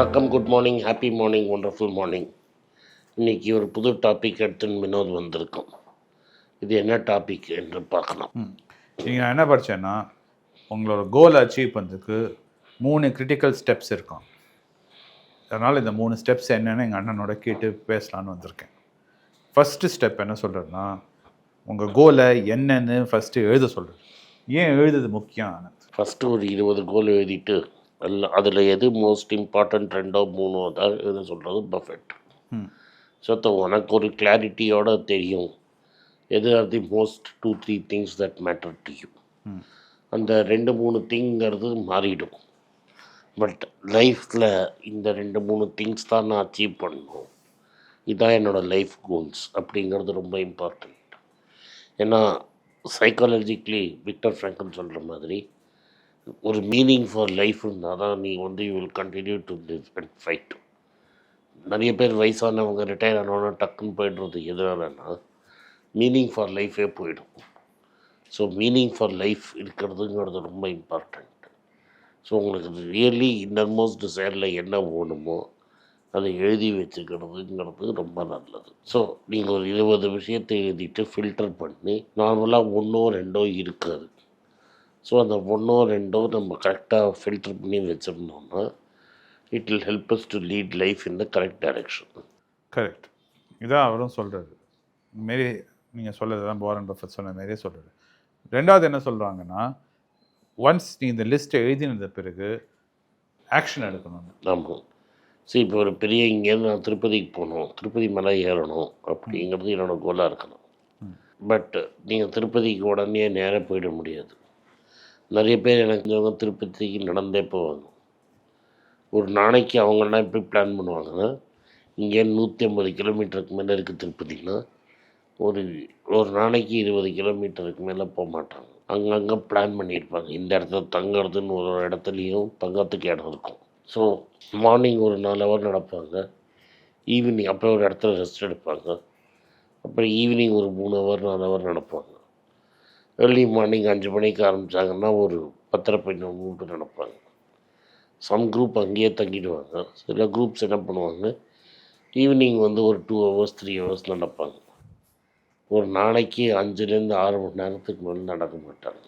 வணக்கம் good morning happy morning wonderful morning இன்னைக்கு ஒரு புது டாபிக் எடுத்து வினோத் வந்திருக்கோம். இது என்ன டாபிக் என்று பார்க்கலாம். நீங்கள் நான் என்ன படித்தேன்னா உங்களோட கோலை அச்சீவ் பண்ணுறதுக்கு மூணு கிரிட்டிக்கல் ஸ்டெப்ஸ் இருக்கும். அதனால் இந்த மூணு ஸ்டெப்ஸ் என்னன்னு எங்கள் அண்ணனோட கேட்டு பேசலான்னு வந்திருக்கேன். ஃபஸ்ட்டு ஸ்டெப் என்ன சொல்கிறேன்னா உங்கள் கோலை என்னன்னு ஃபஸ்ட்டு எழுத சொல்கிறது ஏன் எழுதுறது முக்கியம் ஃபஸ்ட்டு ஒரு இருபது கோல் எழுதிட்டு எல்லாம் அதில் எது மோஸ்ட் இம்பார்ட்டன்ட் ரெண்டோ மூணோ தான் எழுத சொல்கிறது பர்ஃபெக்ட் ம். ஸோ உனக்கு ஒரு கிளாரிட்டியோட தெரியும். எது are the most two three things that matter to you அந்த ரெண்டு மூணு திங்கிறது மாறிடும். பட் லைஃப்பில் இந்த ரெண்டு மூணு திங்ஸ் தான் நான் அச்சீவ் பண்ணணும். இதான் என்னோடய லைஃப் கோல்ஸ் அப்படிங்கிறது ரொம்ப இம்பார்ட்டண்ட் ஏன்னா சைக்காலஜிக்கலி விக்டர் ஃப்ராங்கன் சொல்கிற மாதிரி ஒரு மீனிங் ஃபார் லைஃப் இருந்தால் தான் நீ வந்து you will continue to live and fight நிறைய பேர் வயசானவங்க ரிட்டையர் ஆனவொன்னே டக்குன்னு போயிடுறது எதனாலன்னா மீனிங் ஃபார் லைஃபே போயிடும். ஸோ மீனிங் ஃபார் லைஃப் இருக்கிறதுங்கிறது ரொம்ப இம்பார்ட்டண்ட் ஸோ உங்களுக்கு ரியலி இன்னர்மோஸ்ட் டிசைரில் என்ன வேணுமோ அதை எழுதி வச்சுக்கிறதுங்கிறது ரொம்ப நல்லது. ஸோ நீங்கள் ஒரு இருபது விஷயத்தை எழுதிட்டு ஃபில்டர் பண்ணி நார்மலாக ஒன்றோ ரெண்டோ இருக்காது. ஸோ அந்த ஒன்றோ ரெண்டோ நம்ம கரெக்டாக ஃபில்டர் பண்ணி வச்சிருந்தோம்னா it will help us to lead life in the correct direction correct இதான் அவரும் சொல்கிறாரு மாரி நீங்கள் சொல்கிறது தான் வாரன் பஃபட் சொன்ன மாரியே சொல்கிறாரு ரெண்டாவது என்ன சொல்கிறாங்கன்னா ஒன்ஸ் நீ இந்த லிஸ்ட்டை எழுதினது பிறகு ஆக்ஷன் எடுக்கணும். ஆமாம் சரி இப்போ ஒரு பெரிய இங்கேருந்து நான் திருப்பதிக்கு போகணும் திருப்பதி மலை ஏறணும் அப்படிங்கிறது என்னோட கோலாக இருக்கணும். பட் நீங்கள் திருப்பதிக்கு உடனே நேராக போயிட முடியாது. நிறைய பேர் எனக்கு தெரிஞ்சவங்க திருப்பதிக்கு நடந்தே போவாங்க. ஒரு நாளைக்கு அவங்கன்னா எப்படி பிளான் பண்ணுவாங்கன்னா இங்கே நூற்றி ஐம்பது கிலோமீட்டருக்கு மேலே இருக்குது திருப்பதினா ஒரு ஒரு நாளைக்கு இருபது கிலோமீட்டருக்கு மேலே போக மாட்டாங்க. அங்கங்கே பிளான் பண்ணியிருப்பாங்க. இந்த இடத்துல தங்குறதுன்னு ஒரு ஒரு இடத்துலையும் தங்கத்துக்கு இடம் இருக்கும். ஸோ மார்னிங் ஒரு நாலு ஹவர் நடப்பாங்க. ஈவினிங் அப்புறம் ஒரு இடத்துல ரெஸ்ட் எடுப்பாங்க. அப்புறம் ஈவினிங் ஒரு மூணு ஹவர் நாலு ஹவர் நடப்பாங்க. ஏர்லி மார்னிங் அஞ்சு மணிக்கு ஆரம்பித்தாங்கன்னா ஒரு பத்தரை பதினொன்று பேர் நடப்பாங்க. சம் குரூப் அங்கேயே தங்கிடுவாங்க. சில குரூப்ஸ் என்ன பண்ணுவாங்க? ஈவினிங் வந்து ஒரு டூ ஹவர்ஸ் த்ரீ ஹவர்ஸ் நடப்பாங்க. ஒரு நாளைக்கு அஞ்சுலேருந்து ஆறு மணி நேரத்துக்கு மேலே நடக்க மாட்டாங்க.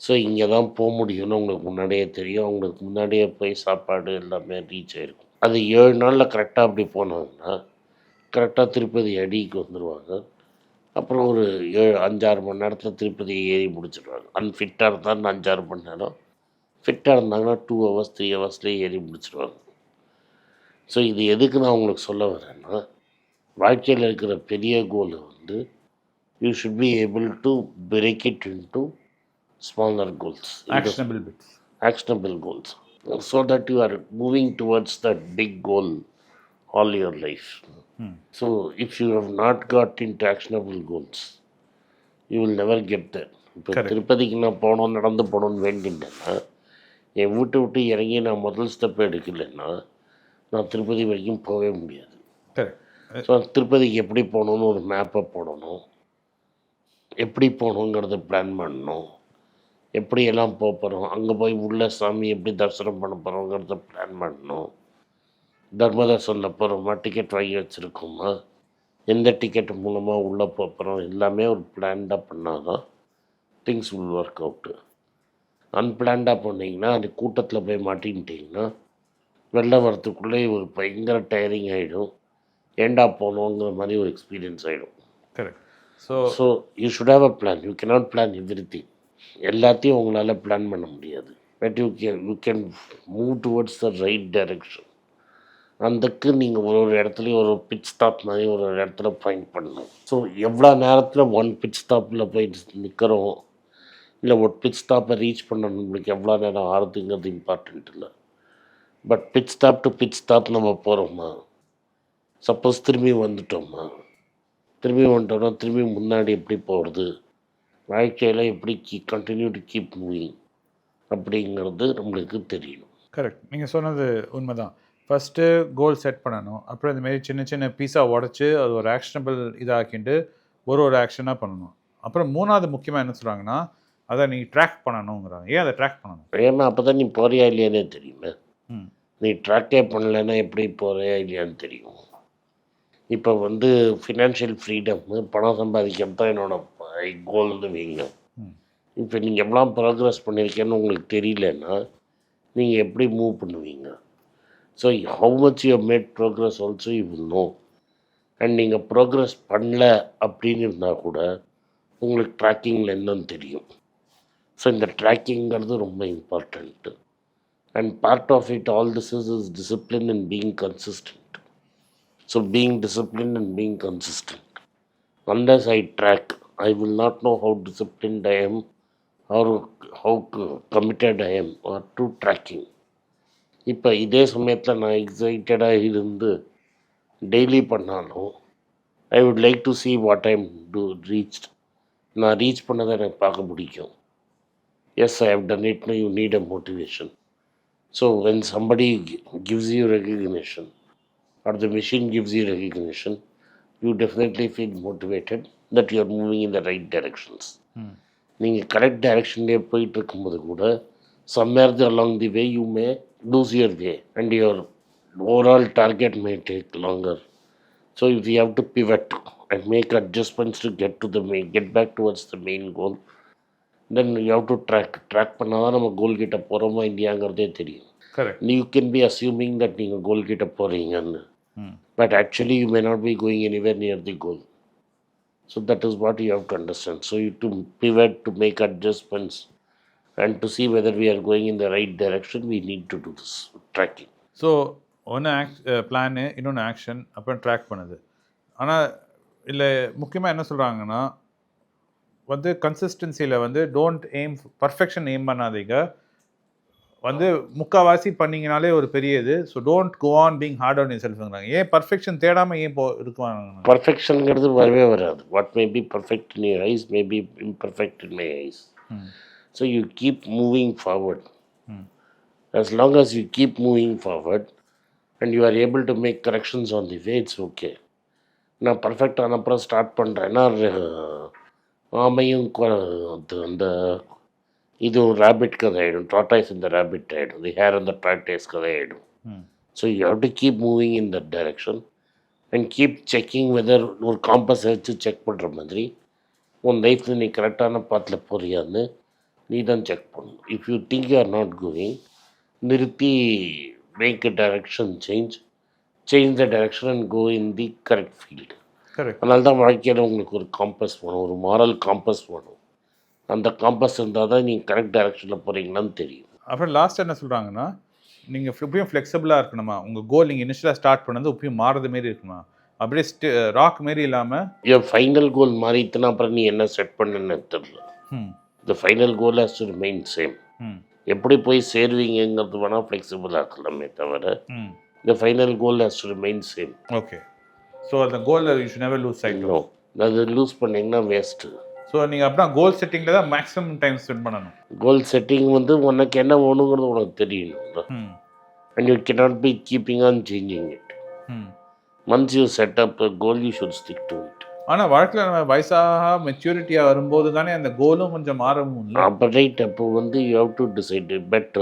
ஸோ இங்கே தான் போக முடியும்னு உங்களுக்கு முன்னாடியே தெரியும். அவங்களுக்கு முன்னாடியே போய் சாப்பாடு எல்லாமே ரீச் ஆகிருக்கும் அது ஏழு நாளில் கரெக்டாக அப்படி போனாங்கன்னா கரெக்டாக திருப்பதி அடிக்கு வந்துடுவாங்க அப்புறம் ஒரு ஏழு அஞ்சாறு மணி நேரத்தில் திருப்பதி ஏறி முடிச்சிடுவாங்க அன்ஃபிட்டாக இருந்தால் அஞ்சாறு மணி நேரம். ஃபிட்டாக இருந்தாங்கன்னா டூ ஹவர்ஸ் த்ரீ ஹவர்ஸ்லேயே ஏறி முடிச்சிடுவாங்க. ஸோ இது எதுக்கு நான் உங்களுக்கு சொல்ல வரேன்னா வாழ்க்கையில் இருக்கிற பெரிய கோலை வந்து you should be able to break it into smaller goals actionable bits actionable goals. So that you are moving towards that big goal all your life. So, if you have not got into actionable goals, you will never get there. இப்போ. திருப்பதிக்கு நான் போகணும் நடந்து போகணும்னு வேண்டிட்டேன்னா என் வீட்டை விட்டு இறங்கி நான் முதல் ஸ்டெப் எடுக்கலைன்னா நான் திருப்பதி வரைக்கும் போகவே முடியாது. ஸோ திருப்பதிக்கு எப்படி போகணுன்னு ஒரு மேப்பை போடணும். எப்படி போகணுங்கிறத பிளான் பண்ணணும். எப்படியெல்லாம் போக போகிறோம் அங்கே போய் உள்ள சாமி எப்படி தரிசனம் பண்ண போகிறோங்கிறத பிளான் பண்ணணும். தர்மதர்சனில் போகிறோமா டிக்கெட் வாங்கி வச்சுருக்கோமா? எந்த டிக்கெட் மூலமாக உள்ளே போக போகிறோம் எல்லாமே ஒரு பிளான்டாக பண்ணால் தான் திங்ஸ் வில் ஒர்க் அவுட்டு அன்பிளான்டாக போனீங்கன்னா அந்த கூட்டத்தில் போய் மாட்டிக்கிட்டிங்கன்னா வெளில வரத்துக்குள்ளே ஒரு பயங்கர டயரிங் ஆகிடும் ஏண்டா போனோங்கிற மாதிரி ஒரு எக்ஸ்பீரியன்ஸ் ஆகிடும் correct so so you should have a plan you cannot plan everything எல்லாத்தையும் உங்களால் பிளான் பண்ண முடியாது. But you can you can move towards the right direction அதுக்கு நீங்கள் ஒரு ஒரு இடத்துலையும் ஒரு பிச் ஸ்டாப் மாதிரி ஒரு ஒரு இடத்துல ஃபைன் பண்ணணும். ஸோ எவ்வளோ நேரத்தில் ஒன் பிச் ஸ்டாப்பில் போய் நிற்கிறோம் இல்லை ஒரு பிச் ஸ்டாப்பை ரீச் பண்ண நம்மளுக்கு எவ்வளோ நேரம் ஆறுதுங்கிறது இம்பார்ட்டண்ட் இல்லை. But pitch stop to pitch stop நம்ம போகிறோமா சப்போஸ் திரும்பி வந்துட்டோமா? திரும்பி வந்துட்டோம்னா திரும்பி முன்னாடி எப்படி போகிறது வாழ்க்கையில் எப்படி key continue to keep moving அப்படிங்கிறது நம்மளுக்கு தெரியணும். கரெக்ட் நீங்கள் சொன்னது உண்மைதான். ஃபஸ்ட்டு கோல் செட் பண்ணணும். அப்புறம் இந்த மாதிரி சின்ன சின்ன பீஸாக உடச்சி அது ஒரு ஆக்ஷனபிள் இதாக்கிட்டு ஒரு ஒரு ஆக்ஷனாக பண்ணணும். அப்புறம் மூணாவது முக்கியமாக என்ன சொல்கிறாங்கன்னா அதை நீ ட்ராக் பண்ணணுங்கிறாங்க. ஏன் அதை ட்ராக் பண்ணணும்? ஏன்னா அப்போ தான் நீ போறியா இல்லையானே தெரியுமே. நீ ட்ராக்கே பண்ணலைன்னா எப்படி போகிற இல்லையான்னு தெரியும். இப்போ வந்து ஃபினான்ஷியல் ஃப்ரீடம் பணம் சம்பாதிக்கிறது தான் என்னோட கோல்னு வைங்க. இப்போ நீங்கள் எவ்வளோ ப்ராக்ரஸ் பண்ணியிருக்கேன்னு உங்களுக்கு தெரியலன்னா நீங்கள் எப்படி மூவ் பண்ணுவீங்க? So how much you made progress also you will know and நீங்கள் ப்ரோக்ரஸ் பண்ணல அப்படின்னு இருந்தால் கூட உங்களுக்கு ட்ராக்கிங்கில் என்னன்னு தெரியும். ஸோ இந்த ட்ராக்கிங்கிறது ரொம்ப important and part of it all this is is discipline and being consistent so being discipline and being consistent unless I track I will not know how disciplined I am or how committed I am or to tracking. இப்போ இதே சமயத்தில் நான் எக்ஸைட்டடாக இருந்து daily பண்ணாலும் I would like to see what I'm to reached நான் reach பண்ணதை எனக்கு பார்க்க பிடிக்கும். Yes I have done it you need a motivation so when somebody gives you recognition or the machine gives you recognition, you definitely feel motivated that you are moving in the right directions. ம் நீங்கள் correct டைரக்ஷன்லேயே போயிட்டு இருக்கும்போது கூட somewhere the along the way you may lose your way and your overall target may take longer so if you have to pivot and make adjustments to get to the main get back towards the main goal then you have to track track பண்ணால் தான் நம்ம goal கிட்ட போகிறோமா இல்லையாங்கிறதே தெரியும். Correct you can be assuming that நீங்கள் goal கிட்ட போகிறீங்கன்னு ம் but actually you may not be going anywhere near the goal. So that is what you have to understand. So you to pivot to make adjustments and to see whether we are going in the right direction, we need to do this tracking. So ஒன்று ஆக் plan இன்னொன்று action அப்புறம் track பண்ணுது. ஆனால் இல்லை முக்கியமாக என்ன சொல்கிறாங்கன்னா வந்து கன்சிஸ்டன்சியில் வந்து டோன்ட் எய்ம் பர்ஃபெக்ஷன் எய்ம் பண்ணாதீங்க. வந்து முக்கால்வாசி பண்ணீங்கனாலே ஒரு பெரிய இது. So don't go on being hard on செல்ஃப்ங்கிறாங்க ஏன் பர்ஃபெக்ஷன் தேடாமல் ஏன் போ இருக்குவாங்க பர்ஃபெக்ஷன்ங்கிறது வரவே வராது. What may be perfect in eyes may be imperfect in my. Eyes so you keep moving forward hmm as long as you keep moving forward and you are able to make corrections on the way, it's okay. நான் perfect ஆனப்புறம் start பண்ணுறேன்னா ஆமையும் அந்த இது rapid கதை ஆகிடும் tortoise இந்த rapid ஆகிடும் தி ஹேர் அந்த டாட்டாய்ஸ் கதை ஆகிடும் so you have to keep moving in that direction and keep checking whether ஒரு காம்பஸ் வச்சு செக் பண்ணுற மாதிரி உன் லைஃப்பில் நீ கரெக்டான பாத்தில் போறியான்னு நீ தான் செக் பண்ணணும். If you think you are not going நிறுத்தி make a direction change change the direction and go in the correct field அதனால தான் வாழ்க்கையில் உங்களுக்கு ஒரு காம்பஸ் வேணும் ஒரு மாரல் காம்பஸ் வேணும். அந்த காம்பஸ் இருந்தால் தான் நீங்கள் கரெக்ட் டைரக்ஷனில் போகிறீங்களான்னு தெரியும். அப்புறம் லாஸ்ட் என்ன சொல்கிறாங்கன்னா நீங்கள் இப்பயும் ஃப்ளெக்சிபிளாக இருக்கணுமா? உங்கள் கோல் நீங்கள் இனிஷியலாக ஸ்டார்ட் பண்ணது இப்பயும் மாறுறது மாரி இருக்கணுமா அப்படியே ராக் மாரி இல்லாமல் என் ஃபைனல் கோல் மாறிட்டுனா அப்புறம் நீ என்ன செட் பண்ணுன்னு தெரியல. ம் the final goal has to remain same எப்படி போய் சேருவீங்கங்கிறது வேணால் ஃப்ளெக்சிபிளாக இருக்கலாமே தவிர the final goal has to remain same okay so அந்த கோலில் you should never lose sight no அது லூஸ் பண்ணிங்கன்னா வேஸ்ட்டு ஸோ நீங்கள் அப்படின்னா கோல் செட்டிங்கில் தான் மேக்ஸிமம் டைம் ஸ்பெண்ட் பண்ணணும். கோல் செட்டிங் வந்து உனக்கு என்ன வேணுங்கிறது உனக்கு தெரியணும் and you cannot be keeping on changing it once you set up goal you should stick to it ஆனால் வாழ்க்கையில் நம்ம வயசாக மெச்சூரிட்டியாக வரும்போது தானே அந்த கோலும் கொஞ்சம் மாறவும் அப்போ ரைட் அப்போ வந்து you have to decide but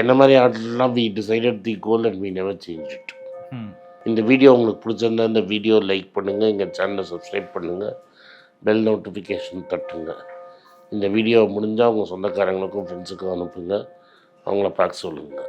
என்ன மாதிரி ஆட்லாம் we decided the goal and we never change it இந்த வீடியோ உங்களுக்கு பிடிச்சிருந்தா இந்த வீடியோ லைக் பண்ணுங்கள் எங்கள் சேனலை சப்ஸ்கிரைப் பண்ணுங்கள் பெல் நோட்டிஃபிகேஷன் தட்டுங்க. இந்த வீடியோ முடிஞ்சால் உங்கள் சொந்தக்காரங்களுக்கும் ஃப்ரெண்ட்ஸுக்கும் அனுப்புங்க. அவங்கள பார்க்க சொல்லுங்கள்